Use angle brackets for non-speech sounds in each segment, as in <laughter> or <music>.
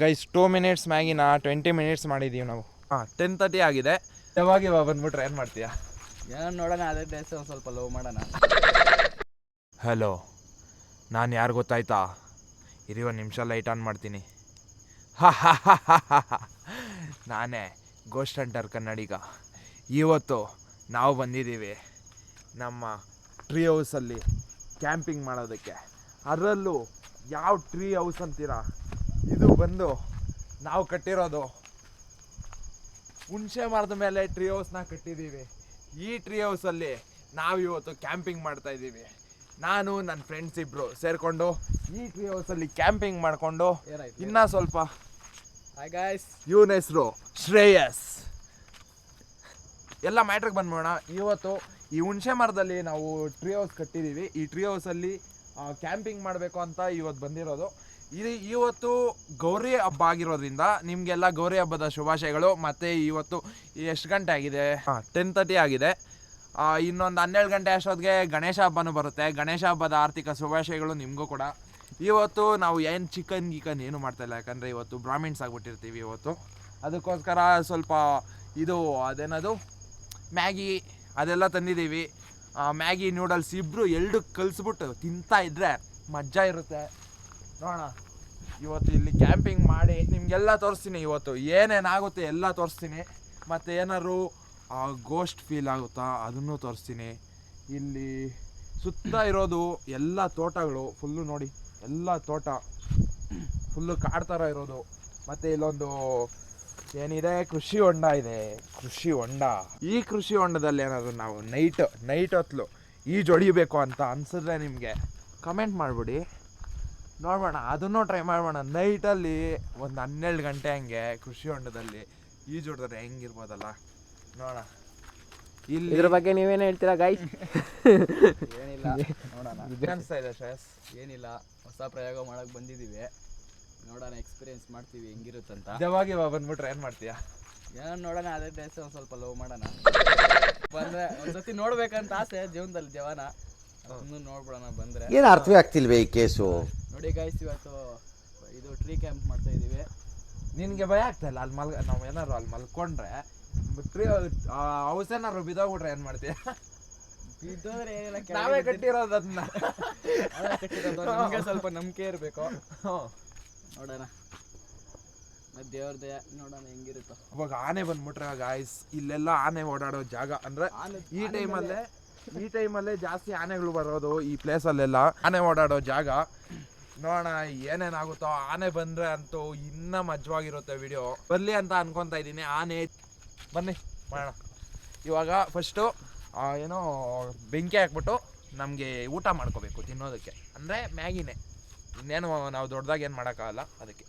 Guys two minutes ಮ್ಯಾಗಿನ twenty minutes ಮಾಡಿದ್ದೀವಿ ನಾವು. ಹಾಂ ಟೆನ್ ತರ್ಟಿ ಆಗಿದೆ. ಯಾವಾಗ ಇವಾಗ ಬಂದ್ಬಿಟ್ರೆ ಏನು ಮಾಡ್ತೀಯಾ? ಏನೋ ನೋಡೋಣ ಅದೇ ಡೇಸ್ ಒಂದು ಸ್ವಲ್ಪ ಲವ್ ಮಾಡೋಣ. ಹಲೋ ನಾನು ಯಾರು ಗೊತ್ತಾಯ್ತಾ? ಇರಿ ಒಂದು ನಿಮಿಷ ಲೈಟ್ ಆನ್ ಮಾಡ್ತೀನಿ. ನಾನೇ ಗೋಸ್ಟ್ ಹಂಟರ್ ಕನ್ನಡಿಗ. ಇವತ್ತು ನಾವು ಬಂದಿದ್ದೀವಿ ನಮ್ಮ ಟ್ರೀ ಹೌಸಲ್ಲಿ ಕ್ಯಾಂಪಿಂಗ್ ಮಾಡೋದಕ್ಕೆ. ಅದರಲ್ಲೂ ಯಾವ ಟ್ರೀ ಹೌಸ್ ಅಂತೀರಾ? ಇದು ಬಂದು ನಾವು ಕಟ್ಟಿರೋದು ಹುಣಸೆ ಮರದ ಮೇಲೆ ಟ್ರೀ ಹೌಸ್ನ ಕಟ್ಟಿದ್ದೀವಿ. ಈ ಟ್ರೀ ಹೌಸಲ್ಲಿ ನಾವು ಇವತ್ತು ಕ್ಯಾಂಪಿಂಗ್ ಮಾಡ್ತಾ ಇದ್ದೀವಿ. ನಾನು ನನ್ನ ಫ್ರೆಂಡ್ಸ್ ಇಬ್ಬರು ಸೇರಿಕೊಂಡು ಈ ಟ್ರೀ ಹೌಸಲ್ಲಿ ಕ್ಯಾಂಪಿಂಗ್ ಮಾಡಿಕೊಂಡು ಇನ್ನ ಇನ್ನೂ ಸ್ವಲ್ಪ ಹಾಯ್ ಗಾಯ್ಸ್ ಇವನ ಹೆಸರು ಶ್ರೇಯಸ್. ಎಲ್ಲ ಮ್ಯಾಟ್ರಿಗೆ ಬಂದ್ಬೋಣ ಇವತ್ತು ಈ ಹುಣಸೆ ಮರದಲ್ಲಿ ನಾವು ಟ್ರೀ ಹೌಸ್ ಕಟ್ಟಿದ್ದೀವಿ. ಈ ಟ್ರೀ ಹೌಸಲ್ಲಿ ಕ್ಯಾಂಪಿಂಗ್ ಮಾಡಬೇಕು ಅಂತ ಇವತ್ತು ಬಂದಿರೋದು. ಇದು ಇವತ್ತು ಗೌರಿ ಹಬ್ಬ ಆಗಿರೋದ್ರಿಂದ ನಿಮಗೆಲ್ಲ ಗೌರಿ ಹಬ್ಬದ ಶುಭಾಶಯಗಳು. ಮತ್ತು ಇವತ್ತು ಎಷ್ಟು ಗಂಟೆ ಆಗಿದೆ? ಹಾಂ ಟೆನ್ ತರ್ಟಿ ಆಗಿದೆ. ಇನ್ನೊಂದು ಹನ್ನೆರಡು ಗಂಟೆ ಅಷ್ಟೊತ್ತಿಗೆ ಗಣೇಶ ಹಬ್ಬನೂ ಬರುತ್ತೆ. ಗಣೇಶ ಹಬ್ಬದ ಆರ್ಥಿಕ ಶುಭಾಶಯಗಳು ನಿಮಗೂ ಕೂಡ. ಇವತ್ತು ನಾವು ಏನು ಚಿಕನ್ ಗಿಕನ್ ಏನು ಮಾಡ್ತಾಯಿಲ್ಲ ಯಾಕಂದರೆ ಇವತ್ತು ಬ್ರಾಹ್ಮಿಣ್ಸ್ ಆಗಿಬಿಟ್ಟಿರ್ತೀವಿ ಇವತ್ತು. ಅದಕ್ಕೋಸ್ಕರ ಸ್ವಲ್ಪ ಇದು ಅದೇನದು? ಮ್ಯಾಗಿ ಅದೆಲ್ಲ ತಂದಿದ್ದೀವಿ. ಮ್ಯಾಗಿ, ನೂಡಲ್ಸ್ ಇಬ್ಬರು ಎರಡು ಕಲಿಸ್ಬಿಟ್ಟು ತಿಂತಾ ಇದ್ದರೆ ಮಜಾ ಇರುತ್ತೆ. ನೋಡೋಣ. ಇವತ್ತು ಇಲ್ಲಿ ಕ್ಯಾಂಪಿಂಗ್ ಮಾಡಿ ನಿಮಗೆಲ್ಲ ತೋರಿಸ್ತೀನಿ ಇವತ್ತು. ಏನೇನಾಗುತ್ತೆ ಎಲ್ಲ ತೋರಿಸ್ತೀನಿ. ಮತ್ತು ಏನಾದ್ರು ಗೋಸ್ಟ್ ಫೀಲ್ ಆಗುತ್ತಾ ಅದನ್ನು ತೋರಿಸ್ತೀನಿ. ಇಲ್ಲಿ ಸುತ್ತ ಇರೋದು ಎಲ್ಲ ತೋಟಗಳು ಫುಲ್ಲು ನೋಡಿ, ಎಲ್ಲ ತೋಟ. ಫುಲ್ಲು ಕಾಡು ಥರ ಇರೋದು. ಮತ್ತು ಇಲ್ಲೊಂದು ಏನಿದೆ? ಕೃಷಿ ಹೊಂಡ ಇದೆ. ಕೃಷಿ ಹೊಂಡ. ಈ ಕೃಷಿ ಹೊಂಡದಲ್ಲಿ ಏನಾದ್ರು ನಾವು ನೈಟ್ ನೈಟ್ ಹೊತ್ಲು ಈಜು ಹೊಡಿಬೇಕು ಅಂತ ಅನಿಸಿದ್ರೆ ನಿಮಗೆ ಕಮೆಂಟ್ ಮಾಡಿಬಿಡಿ. ನೋಡೋಣ ಅದನ್ನು ಟ್ರೈ ಮಾಡೋಣ ನೈಟಲ್ಲಿ ಒಂದು ಹನ್ನೆರಡು ಗಂಟೆ ಹಂಗೆ ಕೃಷಿ ಹೊಂಡದಲ್ಲಿ ಈಜು ಹೊಡೆದ್ರೆ ಹೆಂಗಿರ್ಬೋದಲ್ಲ? ನೋಡೋಣ. ಇಲ್ಲಿ ಇದ್ರ ಬಗ್ಗೆ ನೀವೇನು ಹೇಳ್ತೀರಾ ಗಾಯ್ಸ್ ಏನಿಲ್ಲ ನೋಡೋಣ. ಅನಿಸ್ತಾ ಇದೆ ಶ್ರೇಯಸ್? ಏನಿಲ್ಲ ಹೊಸ ಪ್ರಯೋಗ ಮಾಡಕ್ ಬಂದಿದ್ದೀವಿ ನೋಡೋಣ ಎಕ್ಸ್ಪೀರಿಯನ್ಸ್ ಮಾಡ್ತೀವಿ ಹೆಂಗಿರುತ್ತಂತ. ಯಾವಾಗ ಇವಾಗ ಬಂದ್ಬಿಟ್ರೆ ಏನು ಮಾಡ್ತೀಯಾ? ಏನೋ ನೋಡೋಣ ಅದೇ ಡೇಸ್ ಒಂದು ಸ್ವಲ್ಪ ಲವ್ ಮಾಡೋಣ. ಬಂದ್ರೆ ಒಂದ್ಸತಿ ನೋಡ್ಬೇಕಂತ ಆಸೆ ಜೀವನದಲ್ಲಿ ಜವಾನ. ಅದನ್ನು ನೋಡ್ಬಿಡೋಣ ಬಂದ್ರೆ. ಏನು ಅರ್ಥವೇ ಆಗ್ತಿಲ್ವೇ ಈ ಕೇಸು? ನೋಡಿ ಗೈಸ್ ಇವತ್ತು ಇದು ಟ್ರೀ ಕ್ಯಾಂಪ್ ಮಾಡ್ತಾ ಇದೀವಿ. ನಿನಗೆ ಭಯ ಆಗ್ತಾ ಇಲ್ಲ? ಅಲ್ಲಿ ಮಲ್ ನಾವು ಏನಾರು ಅಲ್ಲಿ ಮಲ್ಕೊಂಡ್ರೆ ಟ್ರೀ ಹೌಸ್ ಏನಾರು ಬಿದ್ದೋಗ್ಬಿಟ್ರೆ ಏನು ಮಾಡ್ತೀಯ? ಬಿದ್ದೋದ್ರೆ ಏನಿಲ್ಲ ನಾವೇ ಕಟ್ಟಿರೋದು ಅದನ್ನ ನಮಗೆ ಸ್ವಲ್ಪ ನಂಬಿಕೆ ಇರಬೇಕು. ನೋಡೋಣ. ಮತ್ತೆ ದೇವ್ರ ದಯ ನೋಡೋಣ ಹೆಂಗಿರುತ್ತೋ. ಅವಾಗ ಆನೆ ಬಂದ್ಬಿಟ್ರೆ ಗಾಯ್ಸ್ ಇಲ್ಲೆಲ್ಲ ಆನೆ ಓಡಾಡೋ ಜಾಗ. ಅಂದ್ರೆ ಆನೆ- ಈ ಟೈಮಲ್ಲೇ ಈ ಟೈಮಲ್ಲೇ ಜಾಸ್ತಿ ಆನೆಗಳು ಬರೋದು ಈ ಪ್ಲೇಸಲ್ಲೆಲ್ಲ ಆನೆ ಓಡಾಡೋ ಜಾಗ. ನೋಡೋಣ ಏನೇನಾಗುತ್ತೋ ಆನೆ ಬಂದ್ರೆ ಅಂತೂ ಇನ್ನ ಮಜವಾಗಿರುತ್ತೆ ವಿಡಿಯೋ ಬರ್ಲಿ ಅಂತ ಅನ್ಕೊಂತ ಇದ್ದೀನಿ. ಆನೆ ಬನ್ನಿ ಮಾಡೋಣ. ಇವಾಗ ಫಸ್ಟು ಏನೋ ಬೆಂಕಿ ಹಾಕ್ಬಿಟ್ಟು ನಮಗೆ ಊಟ ಮಾಡ್ಕೋಬೇಕು ತಿನ್ನೋದಕ್ಕೆ. ಅಂದರೆ ಮ್ಯಾಗಿನೇ. ಇನ್ನೇನು ನಾವು ದೊಡ್ಡದಾಗಿ ಏನು ಮಾಡೋಕ್ಕಾಗಲ್ಲ ಅದಕ್ಕೆ.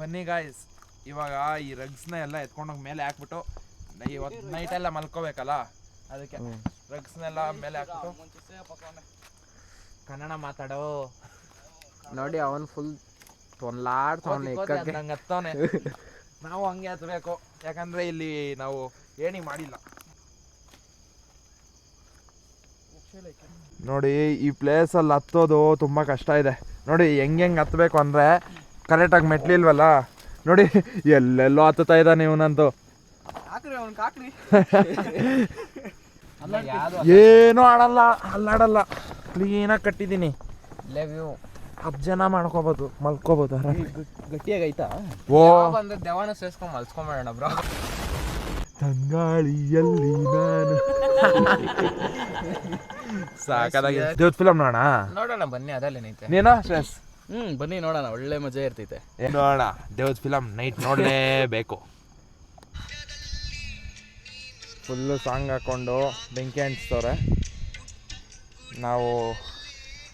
ಬನ್ನಿ ಗಾಯ್ಸ್ ಇವಾಗ ಈ ರಗ್ಸ್ನ ಎಲ್ಲ ಎತ್ಕೊಂಡೋಗಿ ಮೇಲೆ ಹಾಕ್ಬಿಟ್ಟು ಇವತ್ತು ನೈಟ್ ಎಲ್ಲ ಮಲ್ಕೋಬೇಕಲ್ಲ? ಅದಕ್ಕೆ. ರಗ್ಸ್ನೆಲ್ಲ ಮೇಲೆ ಹಾಕ್ಬಿಟ್ಟು ಕನ್ನಡ ಮಾತಾಡೋ. ನೋಡಿ ಅವನ್ ಫುಲ್ ತೊನ್ಲಾಡ್ತವನೆ ನಂಗೆ ಹತ್ತವನೆ. ನಾವು ಹಂಗೆ ಹತ್ಬೇಕು. ಯಾಕಂದ್ರೆ ಇಲ್ಲಿ ನಾವು ಏನಿ ಮಾಡಿಲ್ಲ. ನೋಡಿ ಈ ಪ್ಲೇಸಲ್ಲಿ ಹತ್ತೋದು ತುಂಬ ಕಷ್ಟ ಇದೆ. ನೋಡಿ ಹೆಂಗೆ ಹೆಂಗೆ ಹತ್ತಬೇಕು ಅಂದರೆ ಕರೆಕ್ಟಾಗಿ ಮೆಟ್ಲಿಲ್ವಲ್ಲ? ನೋಡಿ ಎಲ್ಲೆಲ್ಲೋ ಹತ್ತುತ್ತಾ ಇದ್ದಾನೆ ಇವನಂತೂ. ಹಾಕ್ರಿ ಅವ್ನಿಗೆ ಹಾಕ್ರಿ <laughs> ಏನೂ ಆಡಲ್ಲ ಅಲ್ಲಾಡಲ್ಲ. ಕ್ಲೀನಾಗಿ ಕಟ್ಟಿದ್ದೀನಿ. ಅಬ್ಜನ ಮಾಡ್ಕೋಬೋದು ಮಲ್ಕೋಬೋದು. ಗಟ್ಟಿಯಾಗೈತಾ ಓ. ಬಂದ ದೇವಾನ ಸೇರ್ಸ್ಕೊಂಡು ಮಲ್ಸ್ಕೊಂಬೋಣ ಬ್ರೋ ತಂಗಾಳಿಯಲ್ಲಿ ನಾನು. ಸಾಕಾಗಿದೆ ದೇವ್ರ ಫಿಲಮ್ ನೋಡೋಣ? ನೋಡೋಣ ಬನ್ನಿ ಅದಲ್ಲೇನೈತೆ ನೀನು? ಸ್ಟ್ರೆಸ್ ಹ್ಞೂ ಬನ್ನಿ ನೋಡೋಣ. ಒಳ್ಳೆ ಮಜಾ ಇರ್ತೈತೆ. ನೋಡೋಣ. ದೇವ್ರ ಫಿಲಮ್ ನೈಟ್ ನೋಡಲೇಬೇಕು. ಫುಲ್ಲು ಸಾಂಗ್ ಹಾಕ್ಕೊಂಡು ಬೆಂಕಿ ಅಂಟಿಸ್ತವ್ರೆ ನಾವು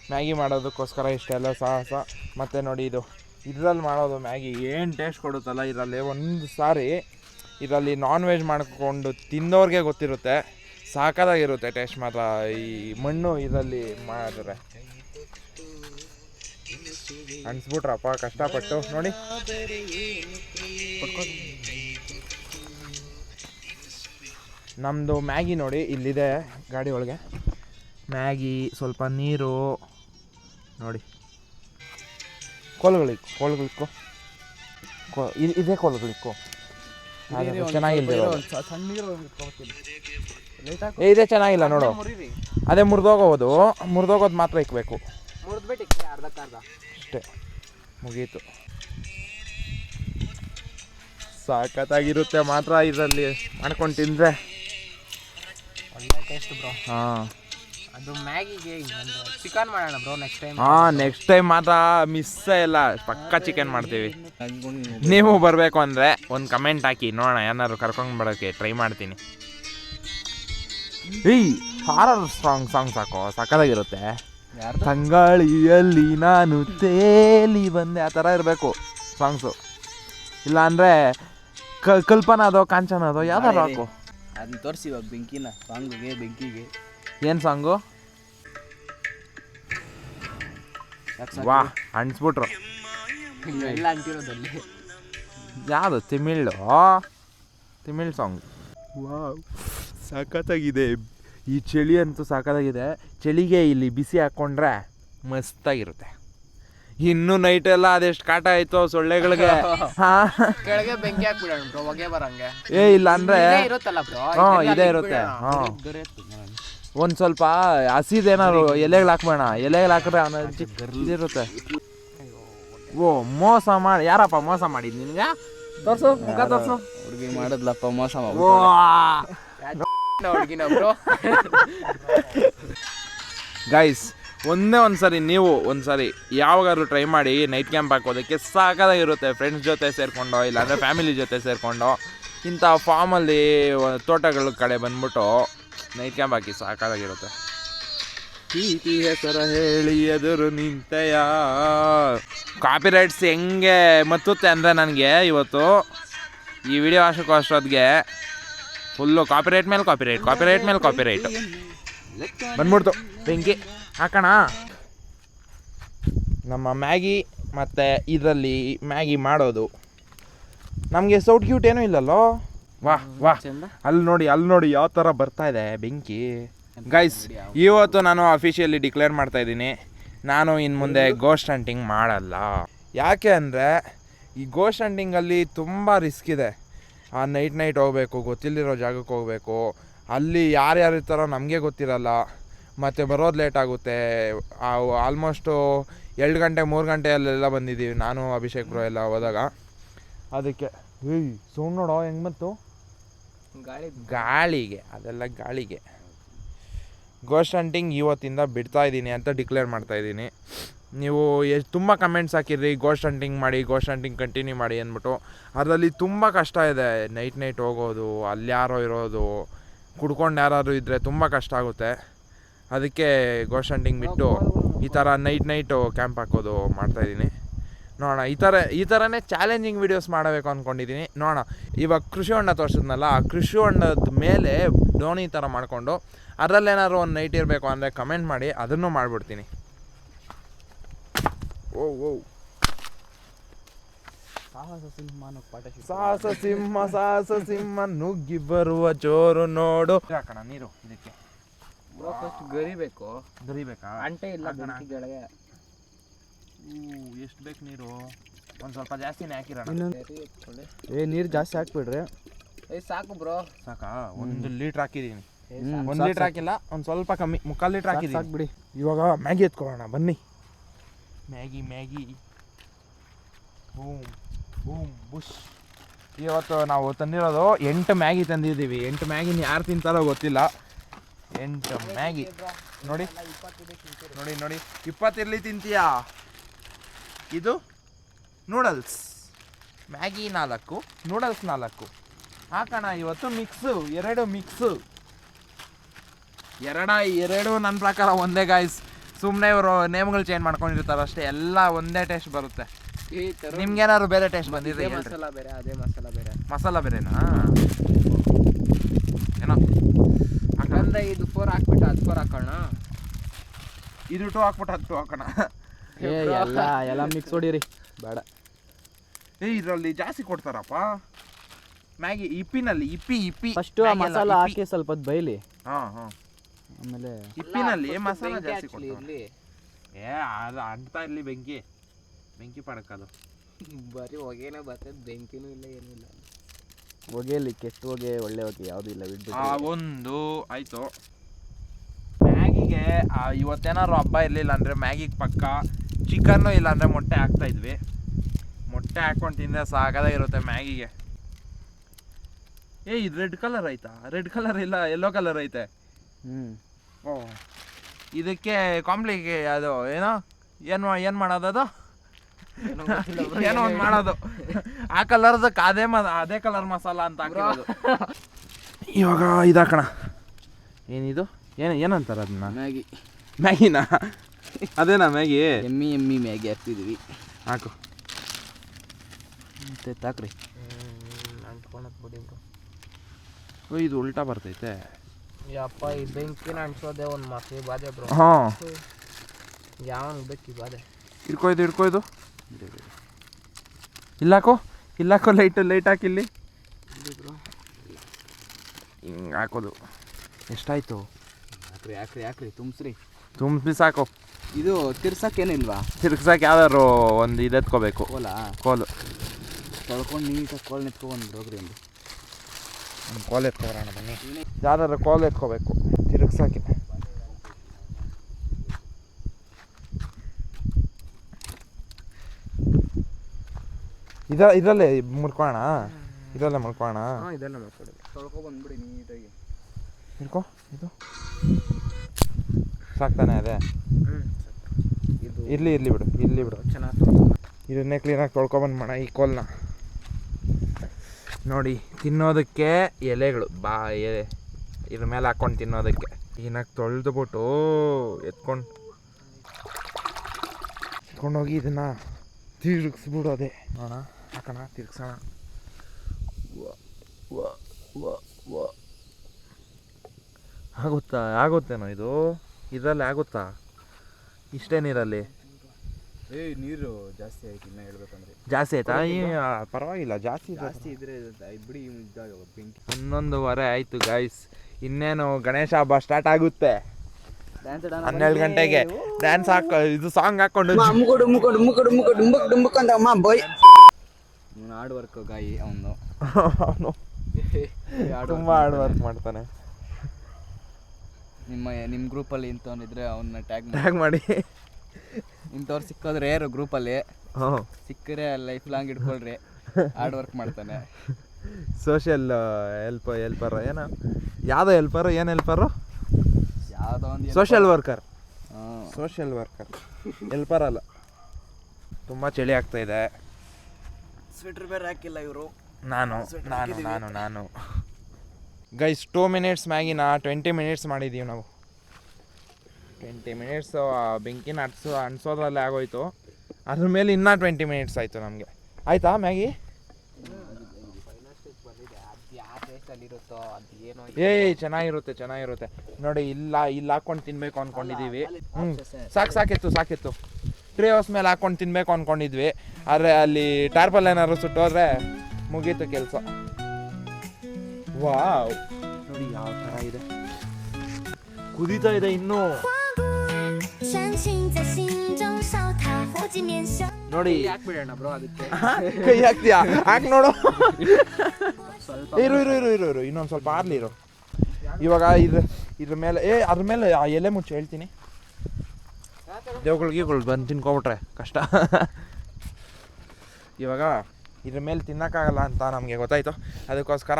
ಮ್ಯಾಗಿ ಮಾಡೋದಕ್ಕೋಸ್ಕರ ಇಷ್ಟೆಲ್ಲ ಸಾಹಸ. ಮತ್ತು ನೋಡಿ ಇದು, ಇದರಲ್ಲಿ ಮಾಡೋದು ಮ್ಯಾಗಿ ಏನು ಟೇಸ್ಟ್ ಕೊಡುತ್ತಲ್ಲ ಇದರಲ್ಲಿ? ಒಂದು ಸಾರಿ ಇದರಲ್ಲಿ ನಾನ್ ವೆಜ್ ಮಾಡ್ಕೊಂಡು ತಿನ್ನೋರಿಗೆ ಗೊತ್ತಿರುತ್ತೆ. ಸಾಕಾದಾಗಿರುತ್ತೆ ಟೇಸ್ಟ್ ಮಾತ್ರ. ಈ ಮಣ್ಣು ಇದರಲ್ಲಿ ಮಾಡಿದ್ರೆ. ಅನ್ಸ್ಬಿಟ್ರಪ್ಪ ಕಷ್ಟಪಟ್ಟು. ನೋಡಿ. ನಮ್ಮದು ಮ್ಯಾಗಿ ನೋಡಿ ಇಲ್ಲಿದೆ ಗಾಡಿ ಒಳಗೆ. ಮ್ಯಾಗಿ ಸ್ವಲ್ಪ ನೀರು ನೋಡಿ. ಕೋಲುಗಳಿಕ್ಕು ಕೋಲುಗಳಿಕ್ಕು ಕೊ- ಇ- ಇದೇ ಕೋಲುಗಳಿಕ್ಕು ಚೆನ್ನಾಗಿಲ್ಲ ಏ ಇದೇ ಚೆನ್ನಾಗಿಲ್ಲ ನೋಡು. ಅದೇ ಮುರಿದೋಗೋದು. ಮುರಿದೋಗೋದು ಮಾತ್ರ ಇಕ್ಬೇಕು. ಅಷ್ಟೇ. ಮುಗೀತು. ಸಾಕತ್ತಾಗಿರುತ್ತೆ ಮಾತ್ರ ಇದರಲ್ಲಿ. ಮಾಡ್ಕೊಂಡು ತಿಂದರೆ. ಒಳ್ಳೆ ಟೇಸ್ಟ್ ಬ್ರೋ ಹಾಂ. ಅದು ಮ್ಯಾಗಿಗೆ ಒಂದು ಚಿಕನ್ ಮಾಡೋಣ ಬ್ರೋ ನೆಕ್ಸ್ಟ್ ಟೈಮ್ ಹಾಂ ನೆಕ್ಸ್ಟ್ ಟೈಮ್ ಮಾತ್ರ ಮಿಸ್ ಇಲ್ಲ ಪಕ್ಕ ಚಿಕನ್ ಮಾಡ್ತೀವಿ. ನೀವು ಬರಬೇಕು ಅಂದರೆ ಒಂದು ಕಮೆಂಟ್ ಹಾಕಿ. ನೋಡೋಣ ಏನಾದ್ರು ಕರ್ಕೊಂಡು ಬರೋಕ್ಕೆ ಟ್ರೈ ಮಾಡ್ತೀನಿ. ಏಯ್ ಹಾರರ್ ಸಾಂಗ್ ಸಾಂಗ್ ಸಾಕು. ಸಕ್ಕದಾಗಿರುತ್ತೆ ತಂಗಾಳಿಯಲ್ಲಿ ನಾನು ತೇಲಿ ಬಂದೆ. ಆ ಥರ ಇರಬೇಕು ಸಾಂಗ್ಸು ಇಲ್ಲ ಅಂದರೆ ಕಲ್ಪನಾ ಅದೋ ಕಾಂಚನ ಅದೋ ಯಾವ್ದಾರು ಹಾಕು. ಅದನ್ನ ತೋರಿಸಿ ಇವಾಗ ಬೆಂಕಿನ ಸಾಂಗಿಗೆ ಬೆಂಕಿಗೆ. ಏನು ಸಾಂಗು? ವಾ ಅಣಿಸ್ಬಿಟ್ರು ಎಲ್ಲ ಅಂಟಿರೋದಲ್ಲಿ ಯಾವುದು ತಿಮಿಳು? ತಿಮಿಳ್ ಸಾಂಗ್. ವಾವ್ ಸಖತ್ತಾಗಿದೆ ಈ ಚಳಿ ಅಂತೂ ಸಖತ್ತಾಗಿದೆ ಚಳಿಗೆ ಇಲ್ಲಿ ಬಿಸಿ ಹಾಕ್ಕೊಂಡ್ರೆ ಮಸ್ತಾಗಿರುತ್ತೆ. ಇನ್ನು ನೈಟ್ ಎಲ್ಲ ಅದೆಷ್ಟು ಕಾಟ ಆಯ್ತು ಸೊಳ್ಳೆಗಳಿಗೆ. <laughs> ಹಾ. ಕೆಳಗೆ ಬೆಂಕಿ ಹಾಕ್ಬಿಡೋಣ ಬ್ರೋ ಹೊಗೆ ಬರಂಗೆ. ಏ ಇಲ್ಲ ಅಂದ್ರೆ ಇದೇ ಇರುತ್ತಲ್ಲ ಬ್ರೋ ಹಾ ಇದೇ ಇರುತ್ತೆ. ಹಾ. ಒಂದ್ ಸ್ವಲ್ಪ ಹಸಿದೇನಾದ್ರು ಎಲೆಗಳು ಹಾಕ್ಬೇಡ ಎಲೆಗಳು ಹಾಕಿದ್ರೆ ಇರುತ್ತೆ. ಓ ಮೋಸ ಮಾಡಿ ಯಾರಪ್ಪ ಮೋಸ ಮಾಡಿದ್ ನಿನ್ಗೆ? ತೋರ್ಸು ಮುಖ ತೋರ್ಸು. ಹುಡುಗಿ ಮಾಡಿದ್ಲಪ್ಪ ಮೋಸ ಓ ಹುಡುಗಿನ ಬ್ರೋ ಗೈಸ್ ಒಂದೇ ಒಂದು ಸಾರಿ ನೀವು ಒಂದು ಸಾರಿ ಯಾವಾಗಾದ್ರು ಟ್ರೈ ಮಾಡಿ ನೈಟ್ ಕ್ಯಾಂಪ್ ಹಾಕೋದಕ್ಕೆ ಸಾಕಾಗಿರುತ್ತೆ ಫ್ರೆಂಡ್ಸ್ ಜೊತೆ ಸೇರಿಕೊಂಡು ಇಲ್ಲಾಂದರೆ ಫ್ಯಾಮಿಲಿ ಜೊತೆ ಸೇರಿಕೊಂಡು. ಇಂಥ ಫಾರ್ಮಲ್ಲಿ ತೋಟಗಳ ಕಡೆ ಬಂದ್ಬಿಟ್ಟು ನೈಟ್ ಕ್ಯಾಂಪ್ ಹಾಕಿ ಸಾಕಾಗಿರುತ್ತೆ. ಪ್ರೀತಿ ಹೆಸರ ಹೇಳಿ ಎದುರು ನಿಂತೆಯ. ಕಾಪಿರೈಟ್ಸ್ ಹೆಂಗೆ ಮತ್ತುತ್ತೆ ಅಂದರೆ ನನಗೆ ಇವತ್ತು ಈ ವಿಡಿಯೋ ಅಷ್ಟಕ್ಕೂ ಅಷ್ಟೊತ್ತಿಗೆ ಫುಲ್ಲು ಕಾಪಿ ರೈಟ್ ಮೇಲೆ ಕಾಪಿ ರೈಟ್ ಕಾಪಿ ರೈಟ್ ಮೇಲೆ ಕಾಪಿ ಕಾಪಿರೈಟ್ ಬಂದ್ಬಿಡ್ತು. ಬೆಂಕಿ ಹಾಕೋಣ. ನಮ್ಮ ಮ್ಯಾಗಿ ಮತ್ತು ಇದರಲ್ಲಿ ಮ್ಯಾಗಿ ಮಾಡೋದು. ನಮಗೆ ಸೌಟ್ ಕ್ಯೂಟ್ ಏನೂ ಇಲ್ಲಲ್ಲೋ? ವಾಹ್ ವಾಹ್ ಅಲ್ಲಿ ನೋಡಿ ಅಲ್ಲಿ ನೋಡಿ ಯಾವ ಥರ ಬರ್ತಾ ಇದೆ ಬೆಂಕಿ. ಗೈಸ್ ಇವತ್ತು ನಾನು ಅಫಿಷಿಯಲಿ ಡಿಕ್ಲೇರ್ ಮಾಡ್ತಾ ಇದ್ದೀನಿ. ನಾನು ಇನ್ನು ಮುಂದೆ ಗೋಸ್ಟ್ ಹಂಟಿಂಗ್ ಮಾಡಲ್ಲ. ಯಾಕೆ ಅಂದರೆ ಈ ಗೋಸ್ಟ್ ಹಂಟಿಂಗಲ್ಲಿ ತುಂಬ ರಿಸ್ಕ್ ಇದೆ. ಆ ನೈಟ್ ನೈಟ್ ಹೋಗಬೇಕು ಗೊತ್ತಿಲ್ಲದಿರೋ ಜಾಗಕ್ಕೆ ಹೋಗಬೇಕು. ಅಲ್ಲಿ ಯಾರ್ಯಾರು ಇರ್ತಾರೋ ನಮಗೆ ಗೊತ್ತಿರಲ್ಲ. ಮತ್ತು ಬರೋದು ಲೇಟ್ ಆಗುತ್ತೆ. ಆಲ್ಮೋಸ್ಟು ಎರಡು ಗಂಟೆ ಮೂರು ಗಂಟೆಯಲ್ಲೆಲ್ಲ ಬಂದಿದ್ದೀವಿ. ನಾನು ಅಭಿಷೇಕ್ ಬ್ರೋ ಎಲ್ಲ ಹೋದಾಗ. ಅದಕ್ಕೆ ಏಯ್ ಸೌಂಡ್ ನೋಡೋ ಹೆಂಗೆ ಬಂತು? ಗಾಳಿ ಗಾಳಿಗೆ ಅದೆಲ್ಲ ಗಾಳಿಗೆ. ಗೋಸ್ಟ್ ಹಂಟಿಂಗ್ ಇವತ್ತಿಂದ ಬಿಡ್ತಾ ಇದ್ದೀನಿ ಅಂತ ಡಿಕ್ಲೇರ್ ಮಾಡ್ತಾ ಇದ್ದೀನಿ. ನೀವು ಎಷ್ಟು ತುಂಬ ಕಮೆಂಟ್ಸ್ ಹಾಕಿರಿ ಗೋಸ್ಟ್ ಹಂಟಿಂಗ್ ಮಾಡಿ ಗೋಸ್ಟ್ ಹಂಟಿಂಗ್ ಕಂಟಿನ್ಯೂ ಮಾಡಿ ಅಂದ್ಬಿಟ್ಟು. ಅದರಲ್ಲಿ ತುಂಬ ಕಷ್ಟ ಇದೆ. ನೈಟ್ ನೈಟ್ ಹೋಗೋದು ಅಲ್ಲಿ ಯಾರೋ ಇರೋದು ಕುಡ್ಕೊಂಡು ಯಾರಾದ್ರು ಇದ್ದರೆ ತುಂಬ ಕಷ್ಟ ಆಗುತ್ತೆ. ಅದಕ್ಕೆ ಗೋಸ್ಟ್ ಹಂಟಿಂಗ್ ಬಿಟ್ಟು ಈ ಥರ ನೈಟ್ ನೈಟು ಕ್ಯಾಂಪ್ ಹಾಕೋದು ಮಾಡ್ತಾಯಿದ್ದೀನಿ ನೋಡೋಣ ಈ ಥರ ಈ ಥರನೇ ಚಾಲೆಂಜಿಂಗ್ ವೀಡಿಯೋಸ್ ಮಾಡಬೇಕು ಅಂದ್ಕೊಂಡಿದ್ದೀನಿ ನೋಡೋಣ ಇವಾಗ ಕೃಷಿ ಹೊಂಡ ತೋರಿಸಿದ್ನಲ್ಲ ಆ ಕೃಷಿ ಹೊಂಡದ ಮೇಲೆ ದೋಣಿ ಥರ ಮಾಡಿಕೊಂಡು ಅದರಲ್ಲೇನಾದ್ರು ಒಂದು ನೈಟ್ ಇರಬೇಕು ಅಂದರೆ ಕಮೆಂಟ್ ಮಾಡಿ ಅದನ್ನು ಮಾಡಿಬಿಡ್ತೀನಿ. ಓ ಓ ಸಾಹಸ. ಸಿಂಹ ಸಾಹಸ ಸಿಂಹ ನುಗ್ಗಿ ಬರುವ ಜೋರು ನೋಡು. ಹಾಕೋಣ ನೀರು ಇದಕ್ಕೆ. ಬ್ರೋ ಫಸ್ಟ್ ಗರಿಬೇಕು. ಗರಿಬೇಕಾ? ಅಂಟೆ ಇಲ್ಲ ಹಾಕೋಣ. ಬೆಂಕಿ ಕೆಳಗೆ. ಎಷ್ಟು ಬೇಕು ನೀರು? ಒಂದು ಸ್ವಲ್ಪ ಜಾಸ್ತಿನೇ ಹಾಕಿರೋಣ. ಏ ನೀರು ಜಾಸ್ತಿ ಹಾಕ್ಬಿಡ್ರಿ. ಏ ಸಾಕು ಬ್ರೋ ಸಾಕಾ? ಒಂದು ಲೀಟ್ರ್ ಹಾಕಿದ್ದೀನಿ ಒಂದು ಲೀಟ್ರ್ ಹಾಕಿಲ್ಲ ಒಂದು ಸ್ವಲ್ಪ ಕಮ್ಮಿ. ಮುಕ್ಕಾಲು ಲೀಟ್ರ್ ಸಾಕ್ ಹಾಕಿದ್ದೀನಿ ಹಾಕ್ಬಿಡಿ ಇವಾಗ ಮ್ಯಾಗಿ ಎತ್ಕೊಳ್ಳೋಣ ಬನ್ನಿ. Maggi Maggi. Boom boom bush. ಇವತ್ತು ನಾವು ತಂದಿರೋದು ಎಂಟು ಮ್ಯಾಗಿ ತಂದಿದ್ದೀವಿ. ಎಂಟು ಮ್ಯಾಗಿನ ಯಾರು ತಿಂತಾರೋ ಗೊತ್ತಿಲ್ಲ. ಎಂಟು ಮ್ಯಾಗಿ. ನೋಡಿ. ನೋಡಿ ನೋಡಿ. ಇಪ್ಪತ್ತಿರಲಿ ತಿಂತೀಯಾ? ಇದು ನೂಡಲ್ಸ್ ಮ್ಯಾಗಿ ನಾಲ್ಕು ನೂಡಲ್ಸ್ ನಾಲ್ಕು. ಹಾಕೋಣ ಇವತ್ತು ಮಿಕ್ಸು ಎರಡು ಮಿಕ್ಸು ಎರಡ ಎರಡು ನನ್ನ ಪ್ರಕಾರ ಒಂದೇ ಗಾಯ್ಸ್ ಸುಮ್ಮನೆ ಇವರು ನೇಮ್ಗಳು ಚೇಂಜ್ ಮಾಡ್ಕೊಂಡಿರ್ತಾರೆ ಅಷ್ಟೇ ಎಲ್ಲ ಒಂದೇ ಟೇಸ್ಟ್ ಬರುತ್ತೆ. ನಿಮ್ಗೇನಾದ್ರು ಬೇರೆ ಟೇಸ್ಟ್ ಬಂದಿದೆ ಮಸಾಲ ಬೇರೆ ಅದೇ ಮಸಾಲ ಬೇರೆ. ಮಸಾಲ ಬೇರೆನಾ. ಅಂದ್ರೆ ಇದು ಫೋರ್ ಹಾಕ್ಬಿಟ್ಟು ಅದು ಫೋರ್ ಹಾಕೋಣ? ಇದು ಟು ಹಾಕ್ಬಿಟ್ಟು ಹತ್ತು ಹಾಕೋಣ. ಏ ಎಲ್ಲ ಎಲ್ಲ ಮಿಕ್ಸ್ ಹೊಡೀರಿ ಬೇಡ. ಏ ಇದರಲ್ಲಿ ಜಾಸ್ತಿ ಕೊಡ್ತಾರಪ್ಪ. ಮ್ಯಾಗಿ ಇಪ್ಪಿನಲ್ಲಿ ಇಪ್ಪಿ ಇಪ್ಪಿ. ಫಸ್ಟು ಆ ಮಸಾಲ ಹಾಕಿ ಸ್ವಲ್ಪ ಹೊತ್ತು ಬೈಲಿ ಹಾಂ ಹಾಂ. ಆಮೇಲೆ ಇಪ್ಪಿನಲ್ಲಿ ಮಸಾಲ ಬೆಂಕಿ ಜಾಸ್ತಿ ಕೊಡ್ತಾರೆ. ಏ ಅದು ಅಂಟ್ತಾ ಇರಲಿ ಬೆಂಕಿ. ಬೆಂಕಿ ಪಡಕ್ಕದು. <laughs> ಬರೀ ಹೊಗೆನೇ ಬರ್ತದೆ ಬೆಂಕಿನೂ ಇಲ್ಲ ಏನೂ ಇಲ್ಲ. ಹೊಗೆಯಲ್ಲಿ ಕೆಟ್ಟ ಹೊಗೆ ಒಳ್ಳೆ ಹೊಗೆ ಯಾವುದೂ ಇಲ್ಲ ಆ ಒಂದು ಆಯ್ತು. ಮ್ಯಾಗಿಗೆ ಆ, ಇವತ್ತೇನಾದ್ರು ಹಬ್ಬ ಇರಲಿಲ್ಲ ಅಂದರೆ ಮ್ಯಾಗಿಗೆ ಪಕ್ಕ ಚಿಕನ್ನು ಇಲ್ಲ ಅಂದರೆ ಮೊಟ್ಟೆ ಹಾಕ್ತಾ ಇದ್ವಿ. ಮೊಟ್ಟೆ ಹಾಕ್ಕೊಂಡು ತಿಂದರೆ ಸಾಕಾಗಿರುತ್ತೆ ಮ್ಯಾಗಿಗೆ. ಏ ಇದು ರೆಡ್ ಕಲರ್ ಆಯ್ತಾ? ರೆಡ್ ಕಲರ್ ಇಲ್ಲ ಯೆಲ್ಲೋ ಕಲರ್ ಐತೆ. ಹ್ಞೂ ಓ. ಇದಕ್ಕೆ ಕಾಂಪ್ಲಿಗೆ ಅದು ಏನೋ? ಏನು ಏನು ಮಾಡೋದು ಅದು? ಏನೋ ಒಂದು ಮಾಡೋದು. ಆ ಕಲರ್ದಕ್ಕೆ ಅದೇ ಮ ಅದೇ ಕಲರ್ ಮಸಾಲ ಅಂತ ಹಾಕಿರೋದು. ಇವಾಗ ಇದಾಕಣ. ಏನಿದು? ಏನು ಏನಂತಾರೆ ಅದನ್ನ? ಮ್ಯಾಗಿ. ಮ್ಯಾಗಿನಾ? ಅದೇನಾ ಮ್ಯಾಗಿ? ಎಮ್ಮಿ ಎಮ್ಮಿ ಮ್ಯಾಗಿ ಹಾಕ್ತಿದ್ವಿ. ಹಾಕು. ಮತ್ತೆ ತಾಕ್ರಿ. ಬಿಡಿ ಬ್ರೋ. ಓ ಇದು ಉಲ್ಟಾ ಬರ್ತೈತೆ. ಯಪ್ಪ ಈ ಬೆಂಕಿನ ಅಂಟ್ಸೋದೆ ಒಂದು ಮಕ್ಳಿ ಬಾಧೆ ಬ್ರೋ. ಹಾಂ. ಯಾವ ಬೇಕಿ ಬಾಧೆ? ಇದು ಹಿಡ್ಕೊ ಇದು ಇಲ್ಲಾಕೋ? ಇಲ್ಲಾಕೋ ಲೈಟ್ ಲೈಟ್ ಹಾಕಿಲ್ಲಿ? ಹಿಂಗೆ ಹಾಕೋದು. ಎಷ್ಟಾಯ್ತು? ಯಾಕ್ರಿ ಯಾಕ್ರಿ ಹಾಕ್ರಿ ತುಂಬಿಸ್ರಿ. ತುಂಬಿಸಿ ಸಾಕು. ಇದು ತಿರ್ಸಕ್ಕೇನಿಲ್ವಾ ತಿರ್ಗ್ಸಕ್ಕೆ ಯಾವ್ದಾದ್ರು ಒಂದು ಇದು ಎತ್ಕೋಬೇಕು. ಕೋಲ? ಕೋಲು. ತೊಳ್ಕೊಂಡು ನೀಟಾಗಿ ಕೋಲ್ ನಿಂತ್ಕೊಂಡು ಹೋಗ್ರಿ ಒಂದು ಕೋಲ್ ಎತ್ಕೊಬರೋಣ ಬನ್ನಿ. ಯಾವ್ದಾದ್ರು ಕೋಲ್ ಎತ್ಕೋಬೇಕು. ತಿರ್ಗ್ಸಕ್ಕೆ ಇದ ಇದರಲ್ಲೇ ಮುರ್ಕೋಣ ಇದರಲ್ಲೇ ಮುರ್ಕೋಣ ಹಾಂ ಇದೆಲ್ಲ ಮಾಡ್ಕೊಡಿ ತೊಳ್ಕೊ ಬಂದ್ಬಿಡಿ ನೀಟಾಗಿ. ಹಿಡ್ಕೊ ಇದು. ಸಾಕ್ತಾನೆ ಅದೇ? ಹ್ಞೂ ಇದು ಇರ್ಲಿ ಇರ್ಲಿ ಬಿಡು ಇರಲಿ ಬಿಡು. ಚೆನ್ನಾಗಿ ಇದನ್ನೇ ಕ್ಲೀನಾಗಿ ತೊಳ್ಕೊಬಂದು ಮಾಡ ಈ ಕೋಲ್ನ. ನೋಡಿ ತಿನ್ನೋದಕ್ಕೆ ಎಲೆಗಳು ಬಾ ಎಲೆ ಇದ್ರ ಮೇಲೆ ಹಾಕ್ಕೊಂಡು ತಿನ್ನೋದಕ್ಕೆ. ಕ್ಲೀನಾಗಿ ತೊಳೆದುಬಿಟ್ಟು ಎತ್ಕೊಂಡು ಎತ್ಕೊಂಡೋಗಿ ಇದನ್ನ ತಿರುಗಿಸ್ಬಿಡೋದೆ. ನೋಡ ಹಾಕೋಣ ತಿರ್ಗ್ಸೋಣ ಆಗುತ್ತಾ ಆಗುತ್ತೇನೋ ಇದು ಇದರಲ್ಲಿ ಆಗುತ್ತಾ ಇಷ್ಟೇ ನೀರಲ್ಲಿ ಏ ನೀರು ಜಾಸ್ತಿ ಆಯ್ತು ಇನ್ನ ಹೇಳ್ಬೇಕಂದ್ರೆ ಜಾಸ್ತಿ ಆಯ್ತಾ ಈ ಪರವಾಗಿಲ್ಲ ಜಾಸ್ತಿ ಇದೆ. ಜಾಸ್ತಿ ಇದ್ರೆ ಬಿಡಿ ಇದ್ದಾಗ ಬೆಂಕಿ ಹನ್ನೊಂದುವರೆ ಆಯ್ತು ಗೈಸ್ ಇನ್ನೇನು ಗಣೇಶ ಹಬ್ಬ ಸ್ಟಾರ್ಟ್ ಆಗುತ್ತೆ ಹನ್ನೆರಡು ಗಂಟೆಗೆ ಡ್ಯಾನ್ಸ್ ಹಾಕ ಇದು ಸಾಂಗ್ ಹಾಕೊಂಡು ಹಾರ್ಡ್ ವರ್ಕ್ ಗಾಯಿ ಅವನು. ಅವನು ತುಂಬ ಹಾರ್ಡ್ ವರ್ಕ್ ಮಾಡ್ತಾನೆ. ನಿಮ್ಮ ನಿಮ್ಮ ಗ್ರೂಪಲ್ಲಿ ಇಂಥವನಿದ್ರೆ ಅವನ್ನ ಟ್ಯಾಗ್ ಟ್ಯಾಗ್ ಮಾಡಿ. ಇಂಥವ್ರು ಸಿಕ್ಕೋದ್ರೆ ಯಾರು ಗ್ರೂಪಲ್ಲಿ ಸಿಕ್ಕರೆ ಲೈಫ್ ಲಾಂಗ್ ಇಟ್ಕೊಳ್ರಿ. ಹಾರ್ಡ್ ವರ್ಕ್ ಮಾಡ್ತಾನೆ. ಸೋಷಿಯಲ್ ಹೆಲ್ಪ್ ಹೆಲ್ಪರ್ ಏನೋ? ಯಾವುದೋ ಹೆಲ್ಪರು ಏನು ಹೆಲ್ಪರು ಯಾವುದೋ ಒಂದು social worker social worker helper ಅಲ್ಲ. ತುಂಬ ಚಳಿ ಆಗ್ತಾ ಇದೆ. ಸ್ವೆಟ್ರ್ ಬೇರೆ ಹಾಕಿಲ್ಲ ಇವರು. ನಾನು ನಾನು ನಾನು ನಾನು. ಗೈಸ್ ಟೂ ಮಿನಿಟ್ಸ್ ಮ್ಯಾಗಿನ ಟ್ವೆಂಟಿ ಮಿನಿಟ್ಸ್ ಮಾಡಿದ್ದೀವಿ ನಾವು. ಟ್ವೆಂಟಿ ಮಿನಿಟ್ಸ್ ಬೆಂಕಿನ ಅಟ್ಸೋ ಅನ್ಸೋದ್ರಲ್ಲೇ ಆಗೋಯ್ತು. ಅದ್ರ ಮೇಲೆ ಇನ್ನೂ ಟ್ವೆಂಟಿ ಮಿನಿಟ್ಸ್ ಆಯಿತು ನಮಗೆ. ಆಯಿತಾ ಮ್ಯಾಗಿ? ಏಯ್ ಚೆನ್ನಾಗಿರುತ್ತೆ ಚೆನ್ನಾಗಿರುತ್ತೆ. ನೋಡಿ ಇಲ್ಲ ಇಲ್ಲಿ ಹಾಕೊಂಡು ತಿನ್ಬೇಕು ಅನ್ಕೊಂಡಿದೀವಿ. ಹ್ಞೂ ಸಾಕು ಸಾಕಿತ್ತು ಸಾಕಿತ್ತು. ಟ್ರೀ ಹೌಸ್ ಮೇಲೆ ಹಾಕೊಂಡು ತಿನ್ಬೇಕು ಅಂದ್ಕೊಂಡಿದ್ವಿ ಆದರೆ ಅಲ್ಲಿ ಟಾರ್ಪಲ್ ಏನಾದ್ರು ಸುಟ್ಟೋದ್ರೆ ಮುಗೀತು ಕೆಲಸ. ವಾವ್. ನೋಡಿ ಯಾವ ಥರ ಇದೆ. ಕುದೀತಾ ಇದೆ ಇನ್ನೂ. ನೋಡಿ. ಹಾಕ್ಬಿಡೋಣ ಬ್ರೋ ಅದಕ್ಕೆ ಕೈ ಹಾಕ್ತೀಯಾ? ಹಾಕಿ ನೋಡು. ಇರು ಇರು ಇರು ಇರು ಇರು. ಇನ್ನೊಂದು ಸ್ವಲ್ಪ ಆರ್ಲಿ ಇರು. ಇವಾಗ ಇದು ಇದ್ರ ಮೇಲೆ ಏ ಅದ್ರ ಮೇಲೆ ಆ ಎಲೆ ಮುಚ್ಚು ಹೇಳ್ತೀನಿ. ದೇವ್ಗಳಿಗೆ ಬಂದು ತಿನ್ಕೊಬಿಟ್ರೆ ಕಷ್ಟ. ಇವಾಗ ಇದ್ರ ಮೇಲೆ ತಿನ್ನೋಕ್ಕಾಗಲ್ಲ ಅಂತ ನಮಗೆ ಗೊತ್ತಾಯ್ತು. ಅದಕ್ಕೋಸ್ಕರ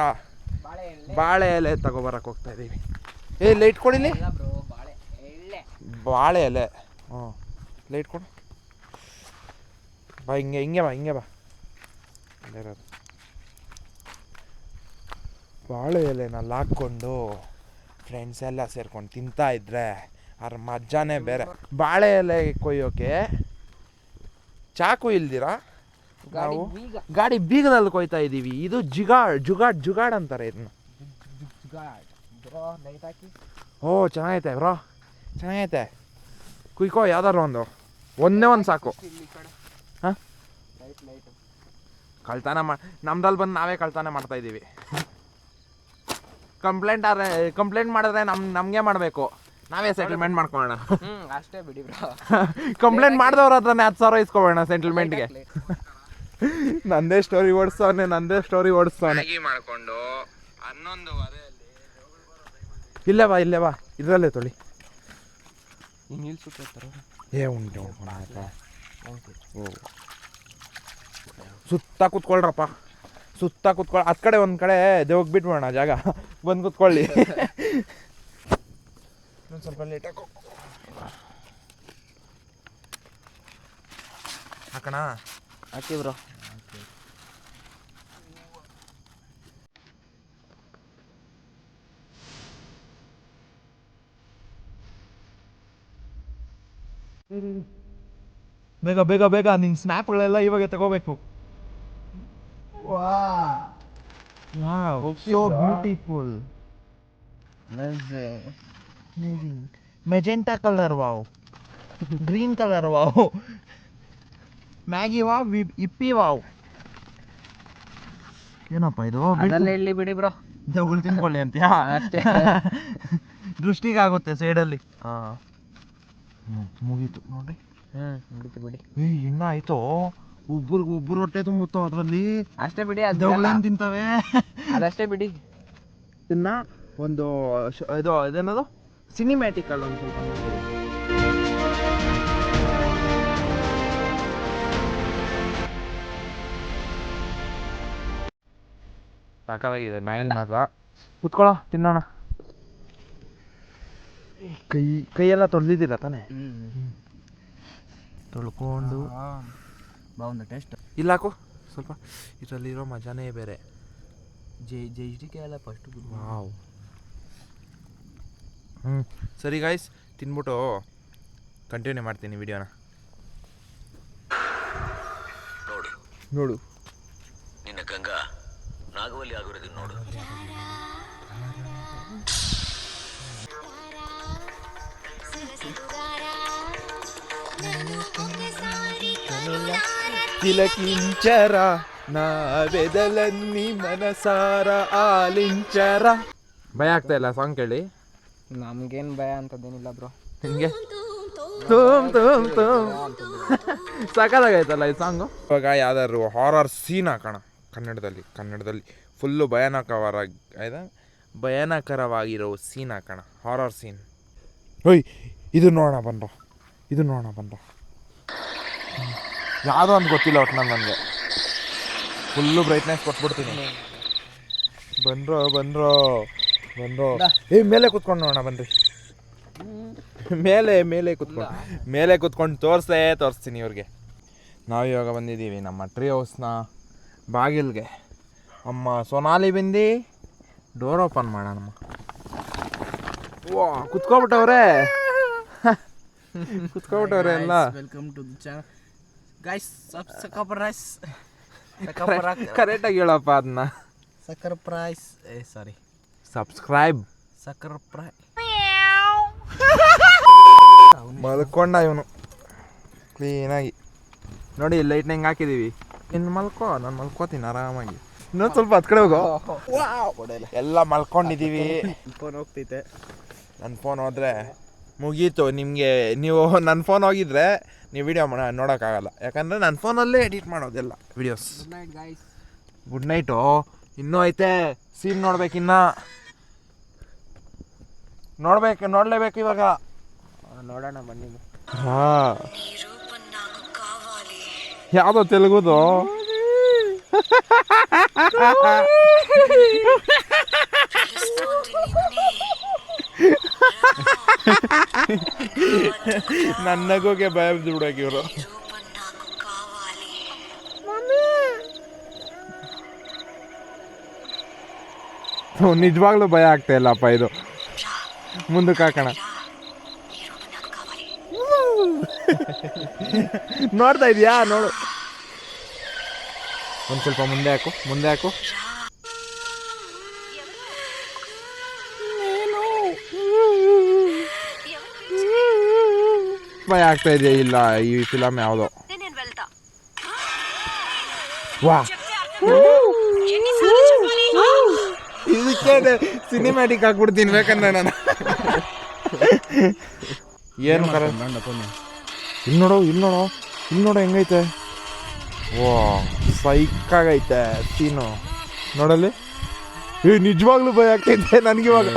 ಬಾಳೆ ಎಲೆ ತಗೊಬರಕ್ಕೆ ಹೋಗ್ತಾ ಇದ್ದೀವಿ ಏ ಲೈಟ್ ಕೊಡಿಲಿ ಬಾಳೆ ಎಲೆ. ಹ್ಞೂ. ಲೈಟ್ ಕೊಡು ಬಾ ಹಿಂಗೆ ಹಿಂಗೆ ಬಾ ಹಿಂಗೆ ಬಾ. ಇರೋದು. ಬಾಳೆ ಎಲೆನಲ್ಲಿ ಹಾಕ್ಕೊಂಡು ಫ್ರೆಂಡ್ಸ್ ಎಲ್ಲ ಸೇರ್ಕೊಂಡು ತಿಂತಾ ಇದ್ರೆ ಅದ್ರ ಮಜ್ಜಾನೇ ಬೇರೆ. ಬಾಳೆ ಎಲೆ ಕೊಯ್ಯೋಕೆ ಚಾಕು ಇಲ್ದಿರಾ? ನಾವು ಗಾಡಿ ಬೀಗದಲ್ಲಿ ಕೊಯ್ತಾ ಇದ್ದೀವಿ. ಇದು ಜುಗಾಡ್ ಜುಗಾಡ್ ಜುಗಾಡ್ ಅಂತಾರೆ ಇದನ್ನ. ಓ ಚೆನ್ನಾಗೈತೆ ಬ್ರೋ. ಚೆನ್ನಾಗೈತೆ. ಕುಯ್ಕೋ ಯಾವ್ದಾರು ಒಂದು. ಒಂದೇ ಒಂದು ಸಾಕು. ಹಾಂ? ಕಳ್ತನ ಮಾ ನಮ್ದಲ್ಲಿ ಬಂದು ನಾವೇ ಕಳ್ತನ ಮಾಡ್ತಾ ಇದ್ದೀವಿ. ಕಂಪ್ಲೇಂಟ್ ಆದರೆ ಕಂಪ್ಲೇಂಟ್ ಮಾಡಿದ್ರೆ ನಮ್ಮ ನಮಗೆ ಮಾಡಬೇಕು. ನಾವೇ ಸೆಟಲ್ಮೆಂಟ್ ಮಾಡ್ಕೊಳ್ಳೋಣ. ಅಷ್ಟೇ ಬಿಡಿ ಬ್ರೋ. ಕಂಪ್ಲೇಂಟ್ ಮಾಡಿದವ್ರ ಹತ್ರನೇ ಹತ್ತು ಸಾವಿರ ಇಸ್ಕೊಬೋಣ ಸೆಟಲ್ಮೆಂಟ್ಗೆ ನಂದೇ ಸ್ಟೋರಿ ಓಡಿಸ್ತವನೆ ನಂದೇ ಸ್ಟೋರಿ ಓಡಿಸ್ತವನೆ ಮಾಡ್ಕೊಂಡು ಹನ್ನೊಂದು ಇಲ್ಲೇ ಬಾ ಇಲ್ಲೇ ಬಾ. ಇದರಲ್ಲೇ ತೊಳಿ. ನಿಲ್ಸುತ್ತೆ ಏ ಉಂಟು ಓ. ಸುತ್ತ ಕುತ್ಕೊಳ್ರಪ್ಪ. ಸುತ್ತ ಕುತ್ಕೊಳ್ ಹತ್ ಕಡೆ ಒಂದು ಕಡೆ ದೇವಕ್ಕೆ ಬಿಟ್ಬಿಡೋಣ ಜಾಗ. ಬಂದು ಕುತ್ಕೊಳ್ಳಿ. ಇನ್ನೊಂದ್ ಸ್ವಲ್ಪ ಲೇಟ್ ಹಾಕೋ ಹಾಕಣ? ಹಾಕಿ ಬ್ರೋ. ಬೇಗ ಬೇಗ ಬೇಗ ನಿನ್ನ ಸ್ನ್ಯಾಪ್ಗಳೆಲ್ಲ ಇವಾಗ ತಗೋಬೇಕು. So beautiful magenta colour wow green colour wow Maggi wow Yippee wow. ಏನಪ್ಪ ಇದು? ಅದಲ್ಲೇ ಇಲ್ಲಿ ಬಿಡಿ ಬ್ರೋ. ಜಗಳು ತಿನ್ಕೊಳ್ಳಿ ಅಂತ. <laughs> ದೃಷ್ಟಿಗಾಗುತ್ತೆ ಸೈಡಲ್ಲಿ. ಮುಗೀತು ನೋಡ್ರಿ. ಹ್ಮ್ ಬಿಡಿ. ಏ ಇನ್ನ ಆಯ್ತು? ಒಬ್ರಿಗೆ ಒಬ್ಬರು ಹೊಟ್ಟೆ ತುಂಬುತ್ತೋ ಅದರಲ್ಲಿ. ಅಷ್ಟೇ ಬಿಡಿ ಅದು ತಿಂತವೆ? ಅದಷ್ಟೇ ಬಿಡಿ. ಇನ್ನ ಒಂದು ಇದು ಇದೇನದು? ಸಿನಿಮ್ಯಾಟಿಕ್ ಅಲ್ಲಿ ಒಂದು ಸ್ವಲ್ಪ ಸಾಕಾಗಿದೆ ಮ್ಯಾನೇಜ್ ಮಾತ್ರ. ಕುತ್ಕೊಳ್ಳೋ ತಿನ್ನೋಣ. ಕೈ ಕೈಯೆಲ್ಲ ತೊಳೆದಿದ್ದಿಲ್ಲ ತಾನೆ? ತೊಳ್ಕೊಂಡು. ಬಾವುಂದ ಟೇಸ್ಟ್. ಇಲ್ಲ ಹಾಕು. ಸ್ವಲ್ಪ ಇದರಲ್ಲಿರೋ ಮಜಾನೇ ಬೇರೆ. ಜೈ ಜೈ ಕೆ ಎಲ್ಲ ಫಸ್ಟ್ ವಾವ್. ಹ್ಞೂ ಸರಿ ಗಾಯ್ಸ್ ತಿನ್ಬಿಟ್ಟು ಕಂಟಿನ್ಯೂ ಮಾಡ್ತೀನಿ ವಿಡಿಯೋನ ನೋಡು ನೋಡು. ನಾಗವಲ್ಲಿ ಆಗಿರೋದನ್ನ ನೋಡು. ತಿಲಕಿಂಚರ ನಾವೆದಲನ್ನಿ ಮನಸಾರ ಆಲಿಂಚರ. ಭಯ ಆಗ್ತಾ ಇಲ್ಲ ಸಾಂಗ್ ಕೇಳಿ? ನಮ್ಗೇನು ಭಯ ಅಂತದೇನಿಲ್ಲ ಬ್ರೋ ನಿಮಗೆ? ತೂಮ್ ತೂಮ್ ತೂಮ್ ಸಕಲಾಗೈತಲ್ಲ ಈ ಸಾಂಗು ಇವಾಗ ಯಾವ್ದಾದ್ರು ಹಾರರ್ ಸೀನ್ ಹಾಕೋಣ ಕನ್ನಡದಲ್ಲಿ ಕನ್ನಡದಲ್ಲಿ. ಫುಲ್ಲು ಭಯಾನಕವರ ಆಯ್ತಾ? ಭಯಾನಕರವಾಗಿರೋ ಸೀನ್ ಹಾಕೋಣ ಹಾರರ್ ಸೀನ್. ಓಯ್ ಇದು ನೋಡೋಣ ಬಂದು ಇದು ನೋಡೋಣ ಬಂದು ಯಾವುದೋ ಒಂದು ಗೊತ್ತಿಲ್ಲ ಒಟ್ಟು ನನಗೆ. ಫುಲ್ಲು ಬ್ರೈಟ್ನೆಸ್ ಕೊಟ್ಬಿಡ್ತೀನಿ. ಬಂದ್ರೋ ಬಂದ್ರೋ ಬಂದ್ರೋ ಏ ಮೇಲೆ ಕುತ್ಕೊಂಡು ನೋಡೋಣ ಬನ್ರಿ. ಮೇಲೆ ಮೇಲೆ ಕುತ್ಕೊಂಡು ಮೇಲೆ ಕುತ್ಕೊಂಡು ತೋರಿಸ್ಲೇ ತೋರಿಸ್ತೀನಿ ಇವ್ರಿಗೆ. ನಾವು ಇವಾಗ ಬಂದಿದ್ದೀವಿ ನಮ್ಮ ಟ್ರೀ ಹೌಸ್ನ ಬಾಗಿಲ್ಗೆ. ಅಮ್ಮ ಸೋನಾಲಿ ಬಿಂದಿ ಡೋರ್ ಓಪನ್ ಮಾಡೋಣಮ್ಮ ವಾ ಕುತ್ಕೊಬಿಟ್ಟವ್ರೆ. <laughs> ಕುತ್ಕೊಬಿಟ್ಟವ್ರೆ ಎಲ್ಲ. Welcome to the channel guys ಸಬ್ ಸಕಪ್ ರೈಸ್ ಕರೆಕ್ಟಾಗಿ ಹೇಳಪ್ಪ ಅದನ್ನ. ಸಕ್ಕರ್ ಪ್ರೈಸ್ ಏ ಸಾರಿ ಸಬ್ಸ್ಕ್ರೈಬ್ ಸಕ್ಕರ್ ಪ್ರೈ ಮಲ್ಕೊಂಡ ಇವನು. ಕ್ಲೀನಾಗಿ ನೋಡಿ ಲೈಟ್ನಿಂಗ್ ಹಾಕಿದೀವಿ? ಇನ್ನು ಮಲ್ಕೋ ನಾನು ಮಲ್ಕೋತೀನಿ ಆರಾಮಾಗಿ. ಇನ್ನೊಂದು ಸ್ವಲ್ಪ ಹತ್ ಕಡೆ ಹೋಗೋ ಎಲ್ಲ ಮಲ್ಕೊಂಡಿದ್ದೀವಿ ಫೋನ್ ಹೋಗ್ತೈತೆ. ನನ್ನ ಫೋನ್ ಹೋದ್ರೆ ಮುಗೀತು. ನಿಮಗೆ ನೀವು ನನ್ನ ಫೋನ್ ಹೋಗಿದ್ರೆ ನೀವು ವಿಡಿಯೋ ನೋಡೋಕ್ಕಾಗಲ್ಲ. ಯಾಕಂದರೆ ನನ್ನ ಫೋನಲ್ಲೇ ಎಡಿಟ್ ಮಾಡೋದೆಲ್ಲ ವಿಡಿಯೋಸ್ ಗುಡ್ ನೈಟು ಇನ್ನೂ ಐತೆ. ಸೀನ್ ನೋಡ್ಬೇಕಿನ್ನ ನೋಡ್ಬೇಕು ನೋಡಲೇಬೇಕು ಇವಾಗ. ನೋಡೋಣ ಬನ್ನಿ. ಹಾ. ಯಾವುದೋ ತೆಲುಗುದು? <laughs> ನನ್ನಗೋಗೆ ಭಯ ಬಿಡೋಕೆ ಇವರು. ನಿಜವಾಗ್ಲೂ ಭಯ ಆಗ್ತಾ ಇಲ್ಲಪ್ಪ ಇದು. ಮುಂದಕ್ಕೆ ಹಾಕೋಣ. ನೋಡ್ತಾ ಇದೀಯಾ? ನೋಡು. ಒಂದು ಸ್ವಲ್ಪ ಮುಂದೆ ಹಾಕು ಮುಂದೆ ಹಾಕು. ಭಯ ಆಗ್ತಾ ಇದೆಯಾ? ಇಲ್ಲ ಈ ಫಿಲಮ್ ಯಾವುದೋ. ವಾ. ಇದಕ್ಕೆ ಸಿನಿಮ್ಯಾಟಿಕ್ ಹಾಕ್ಬಿಡ್ತೀನಿ ಬೇಕಂದ್ರೆ ನಾನು. ಏನು ಕರ? ಇಲ್ಲಿ ನೋಡು ಇಲ್ಲಿ ನೋಡು ಇಲ್ಲಿ ನೋಡು ಹೆಂಗೈತೆ? ವಾ. ಸೈಕಾಗೈತೆ ಸೀನು. ನೋಡಲಿ ಏ ನಿಜವಾಗ್ಲೂ ಭಯ ಆಗ್ತೈತೆ ನನಗಿವಾಗ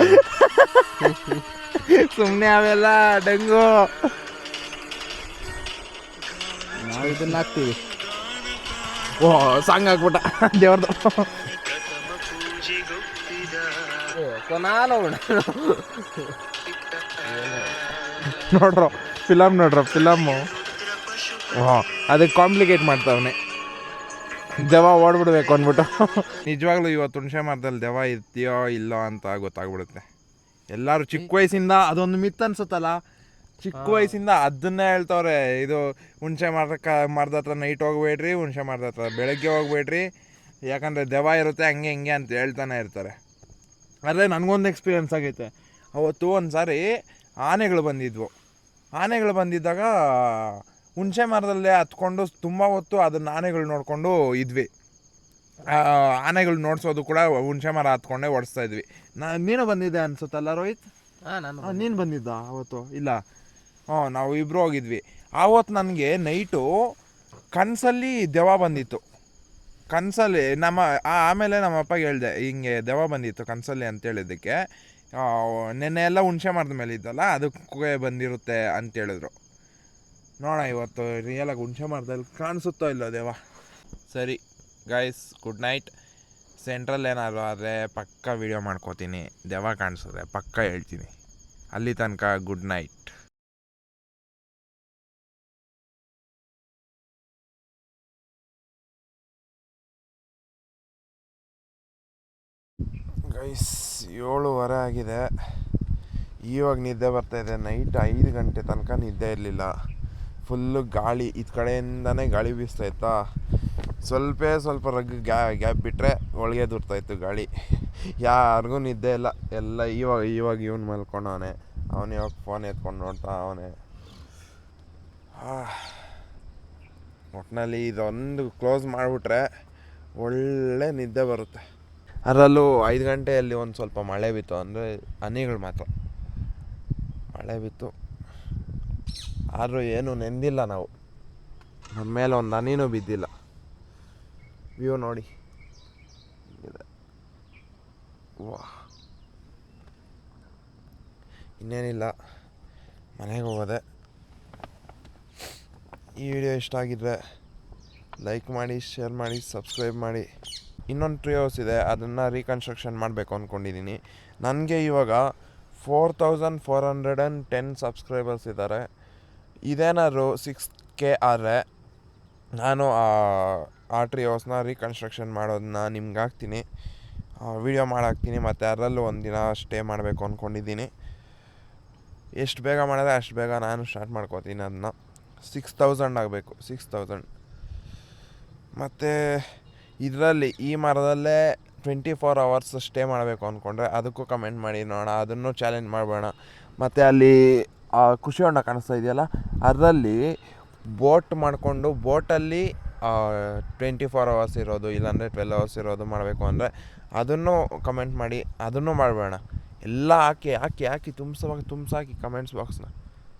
ಸುಮ್ಮನೆ ಅವೆಲ್ಲ ಡಂಗು. ನಾವು ಇದನ್ನ ಹಾಕ್ತೀವಿ. ಓ ಸಾಂಗ್ ಹಾಕ್ಬಿಟ್ಟ. ದೇವ್ರದ. ನೋಡ್ರ ಫಿಲಮ್ ನೋಡ್ರ ಫಿಲಮ್ಮು ವಾ ಅದಕ್ಕೆ ಕಾಂಪ್ಲಿಕೇಟ್ ಮಾಡ್ತಾವನೆ. ದೆವ ಓಡ್ಬಿಡ್ಬೇಕು ಅಂದ್ಬಿಟ್ಟು. ನಿಜವಾಗ್ಲೂ ಇವತ್ತು ಹುಣಸೆ ಮರದಲ್ಲಿ ದೆವ ಇದೆಯೋ ಇಲ್ಲೋ ಅಂತ ಗೊತ್ತಾಗ್ಬಿಡುತ್ತೆ. ಎಲ್ಲರೂ ಚಿಕ್ಕ ವಯಸ್ಸಿಂದ ಅದೊಂದು ಮಿತ್ ಅನ್ಸುತ್ತಲ್ಲ? ಚಿಕ್ಕ ವಯಸ್ಸಿಂದ ಅದನ್ನೇ ಹೇಳ್ತವ್ರೆ ಇದು ಹುಣಸೆ ಮರಕ್ಕ ಮರದ ಹತ್ರ ನೈಟ್ ಹೋಗ್ಬೇಡ್ರಿ ಹುಣಸೆ ಮರದ ಹತ್ರ ಬೆಳಗ್ಗೆ ಹೋಗ್ಬೇಡ್ರಿ. ಯಾಕಂದರೆ ದೆವ ಇರುತ್ತೆ ಹಂಗೆ ಹಿಂಗೆ ಅಂತ ಹೇಳ್ತಾನೆ ಇರ್ತಾರೆ. ಆದರೆ ನನಗೊಂದು ಎಕ್ಸ್ಪೀರಿಯನ್ಸ್ ಆಗೈತೆ. ಅವತ್ತು ಒಂದು ಸಾರಿ ಆನೆಗಳು ಬಂದಿದ್ವು. ಆನೆಗಳು ಬಂದಿದ್ದಾಗ ಹುಣಸೆ ಮರದಲ್ಲೇ ಹತ್ಕೊಂಡು ತುಂಬ ಹೊತ್ತು ಅದನ್ನ ಆನೆಗಳು ನೋಡಿಕೊಂಡು ಇದ್ವಿ. ಆನೆಗಳು ನೋಡ್ಸೋದು ಕೂಡ ಹುಣಸೆ ಮರ ಹತ್ಕೊಂಡೇ ಓಡಿಸ್ತಾ ಇದ್ವಿ. ನಾ ನೀನು ಬಂದಿದ್ದೆ ಅನ್ಸುತ್ತಲ್ಲ ರೋಹಿತ್? ಹಾಂ ನಾನು ನೀನು ಬಂದಿದ್ದ ಅವತ್ತು? ಇಲ್ಲ. ಹ್ಞೂ ನಾವು ಇಬ್ಬರು ಹೋಗಿದ್ವಿ. ಆವತ್ತು ನನಗೆ ನೈಟು ಕನಸಲ್ಲಿ ದೆವ ಬಂದಿತ್ತು. ಕನಸಲ್ಲಿ ನಮ್ಮ ಆಮೇಲೆ ನಮ್ಮ ಅಪ್ಪಗೆ ಹೇಳಿದೆ ಹಿಂಗೆ ದೆವ ಬಂದಿತ್ತು ಕನಸಲ್ಲಿ ಅಂತ ಹೇಳಿದ್ದಕ್ಕೆ. ನೆನ್ನೆ ಎಲ್ಲ ಹುಣಸೆ ಮರದ ಮೇಲೆ ಇದ್ದಲ್ಲ ಅದಕ್ಕೆ ಬಂದಿರುತ್ತೆ ಅಂತ ಹೇಳಿದ್ರು. ನೋಡೋಣ ಇವತ್ತು ರಿಯಲಾಗಿ ಹುಣ್ಸೆ ಮಾಡ್ದಲ್ಲಿ ಕಾಣಿಸುತ್ತೋ ಇಲ್ಲೋ ದೇವ ಸರಿ ಗೈಸ್ ಗುಡ್ ನೈಟ್ ಸೆಂಟ್ರಲ್ ಏನಾದ್ರು ಆದರೆ ಪಕ್ಕ ವೀಡಿಯೋ ಮಾಡ್ಕೋತೀನಿ. ದೆವ್ವ ಕಾಣಿಸಿದ್ರೆ ಪಕ್ಕ ಹೇಳ್ತೀನಿ. ಅಲ್ಲಿ ತನಕ ಗುಡ್ ನೈಟ್ ಗೈಸ್ ಏಳುವರೆ ಆಗಿದೆ. ಇವಾಗ ನಿದ್ದೆ ಬರ್ತಾಯಿದೆ ನೈಟ್ ಐದು ಗಂಟೆ ತನಕ ನಿದ್ದೆ ಇರಲಿಲ್ಲ. ಫುಲ್ಲು ಗಾಳಿ ಇದು ಕಡೆಯಿಂದನೇ ಗಾಳಿ ಬೀಸ್ತಾ ಇತ್ತಾ? ಸ್ವಲ್ಪ ಸ್ವಲ್ಪ ರಗ್ ಗ್ಯಾ, ಗ್ಯಾಪ್ ಬಿಟ್ಟರೆ ಒಳಗೆ ದುರ್ತಾಯಿತ್ತು ಗಾಳಿ. ಯಾರಿಗೂ ನಿದ್ದೆ ಇಲ್ಲ. ಎಲ್ಲ ಇವಾಗ ಇವಾಗ ಇವನು ಮಲ್ಕೊಂಡವನೆ ಅವನು. ಇವಾಗ ಫೋನ್ ಎತ್ಕೊಂಡು ನೋಡ್ತಾ ಅವನೇ. ಒಟ್ಟಿನಲ್ಲಿ ಇದೊಂದು ಕ್ಲೋಸ್ ಮಾಡಿಬಿಟ್ರೆ ಒಳ್ಳೆ ನಿದ್ದೆ ಬರುತ್ತೆ. ಅದರಲ್ಲೂ ಐದು ಗಂಟೆಯಲ್ಲಿ ಒಂದು ಸ್ವಲ್ಪ ಮಳೆ ಬಿತ್ತು. ಅಂದರೆ ಹನಿಗಳು ಮಾತ್ರ. ಮಳೆ ಬಿತ್ತು. ಆದರೂ ಏನು ನೆಂದಿಲ್ಲ ನಾವು. ನಮ್ಮ ಮೇಲೆ ಒಂದು ಹನಿನೂ ಬಿದ್ದಿಲ್ಲ. ವ್ಯೂ ನೋಡಿ. ವಾ. ಇನ್ನೇನಿಲ್ಲ. ಮನೆಗೆ ಹೋಗೋದೆ. ಈ ವಿಡಿಯೋ ಇಷ್ಟ ಆಗಿದ್ರೆ ಲೈಕ್ ಮಾಡಿ, ಶೇರ್ ಮಾಡಿ, ಸಬ್ಸ್ಕ್ರೈಬ್ ಮಾಡಿ. ಇನ್ನೊಂದು ಟ್ರೀ ಹೌಸ್ ಇದೆ, ಅದನ್ನು ರೀಕನ್ಸ್ಟ್ರಕ್ಷನ್ ಮಾಡಬೇಕು ಅಂದ್ಕೊಂಡಿದ್ದೀನಿ ನನಗೆ ಇವಾಗ four thousand four hundred and ten subscribers ಇದ್ದಾರೆ ಇದೇನಾದ್ರು ಸಿಕ್ಸ್ ಕೆ ಆದರೆ ನಾನು ಆ- ಆ ಟ್ರೀ ಹೌಸ್ನ ರೀಕನ್ಸ್ಟ್ರಕ್ಷನ್ ಮಾಡೋದನ್ನ ನಿಮ್ಗೆ ಹಾಕ್ತೀನಿ. ವಿಡಿಯೋ ಮಾಡಾಕ್ತೀನಿ ಮತ್ತು ಅದರಲ್ಲೂ ಒಂದು ದಿನ ಸ್ಟೇ ಮಾಡಬೇಕು ಅಂದ್ಕೊಂಡಿದ್ದೀನಿ ಎಷ್ಟು ಬೇಗ ಮಾಡಿದ್ರೆ ಅಷ್ಟು ಬೇಗ ನಾನು ಸ್ಟಾರ್ಟ್ ಮಾಡ್ಕೋತೀನಿ ಅದನ್ನ ಸಿಕ್ಸ್ ತೌಸಂಡ್ ಆಗಬೇಕು ಸಿಕ್ಸ್ ತೌಸಂಡ್ ಮತ್ತು ಇದರಲ್ಲಿ ಈ ಮರದಲ್ಲೇ ಟ್ವೆಂಟಿ ಫೋರ್ ಅವರ್ಸ್ ಸ್ಟೇ ಮಾಡಬೇಕು ಅಂದ್ಕೊಂಡ್ರೆ ಅದಕ್ಕೂ ಕಮೆಂಟ್ ಮಾಡಿ ನೋಡೋಣ, ಅದನ್ನು ಚಾಲೆಂಜ್ ಮಾಡೋಣ ಮತ್ತು ಅಲ್ಲಿ ಖುಷಿ ಹೊಂಡ ಕಾಣಿಸ್ತಾ ಇದೆಯಲ್ಲ? ಅದರಲ್ಲಿ ಬೋಟ್ ಮಾಡಿಕೊಂಡು ಬೋಟಲ್ಲಿ ಟ್ವೆಂಟಿ ಫೋರ್ ಅವರ್ಸ್ ಇರೋದು, ಇಲ್ಲಾಂದರೆ ಟ್ವೆಲ್ ಅವರ್ಸ್ ಇರೋದು ಮಾಡಬೇಕು ಅಂದರೆ ಅದನ್ನು ಕಮೆಂಟ್ ಮಾಡಿ, ಅದನ್ನು ಮಾಡಬೇಡ. ಎಲ್ಲ ಹಾಕಿ ಹಾಕಿ ಹಾಕಿ ತುಂಬಿಸುವಾಗ ತುಂಬಿಸಾಕಿ ಕಮೆಂಟ್ಸ್ ಬಾಕ್ಸ್ನ